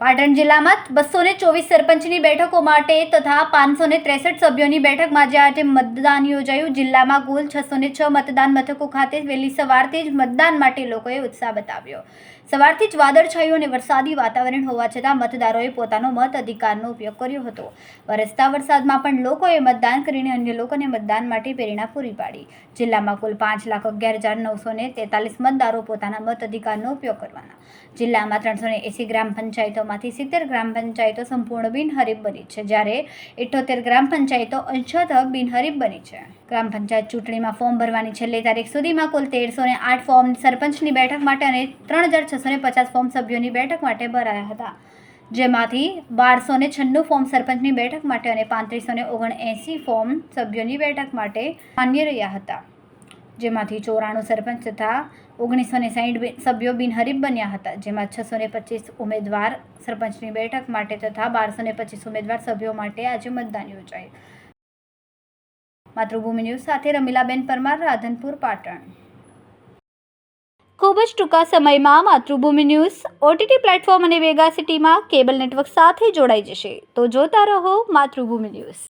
પાટણ જિલ્લામાં બસો ને ચોવીસ સરપંચની બેઠકો માટે તથા પાંચસો ને ત્રેસઠ સભ્યોની બેઠકમાં જે આજે મતદાન યોજાયું. જિલ્લામાં કુલ છસો ને છ મતદાન મથકો ખાતે વહેલી સવારથી જ મતદાન માટે લોકોએ ઉત્સાહ બતાવ્યો. સવારથી જ વાદળછાયું અને વરસાદી વાતાવરણ હોવા છતાં મતદારોએ પોતાનો મત અધિકારનો ઉપયોગ કર્યો હતો. વરસતા વરસાદમાં પણ લોકોએ મતદાન કરીને અન્ય લોકોને મતદાન માટે પ્રેરણા પૂરી પાડી. જિલ્લામાં કુલ પાંચ લાખ અગિયાર હજાર નવસો ને તેતાલીસ મતદારો પોતાના મત અધિકારનો ઉપયોગ કરવાના. જિલ્લામાં ત્રણસો ને એંસી ગ્રામ પંચાયતોમાંથી સિત્તેર ગ્રામ પંચાયતો સંપૂર્ણ બિનહરીફ બની છે, જ્યારે ઇઠોતેર ગ્રામ પંચાયતો અંશત બિનહરીફ બની છે. ગ્રામ પંચાયત ચૂંટણીમાં ફોર્મ ભરવાની છેલ્લી તારીખ સુધીમાં કુલ તેરસો ને આઠ ફોર્મ સરપંચની બેઠક માટે અને ત્રણ હજાર છસો ને પચાસ ફોર્મ સભ્યોની બેઠક માટે ભરાયા હતા. જેમાંથી બારસો ને છન્નું ફોર્મ સરપંચની બેઠક માટે અને પાંત્રીસો ને ઓગણએંસી ફોર્મ સભ્યોની બેઠક માટે માન્ય રહ્યા હતા. જેમાંથી ચોરાણું સરપંચ તથા ઓગણીસો ને સાહીઠ સભ્યો બિનહરીફ બન્યા હતા, જેમાં છસો ને પચીસ ઉમેદવાર સરપંચની બેઠક માટે તથા બારસો ને પચીસ ઉમેદવાર સભ્યો માટે આજે મતદાન યોજાયું. માતૃભૂમિ ન્યૂઝ સાથે રમીલાબેન પરમાર, રાધનપુર, પાટણ. ખૂબ જ ટૂંકા સમયમાં માતૃભૂમિ ન્યૂઝ ઓટીટી પ્લેટફોર્મ અને વેગા સિટીમાં કેબલ નેટવર્ક સાથે જોડાઈ જશે. તો જોતા રહો માતૃભૂમિ ન્યૂઝ.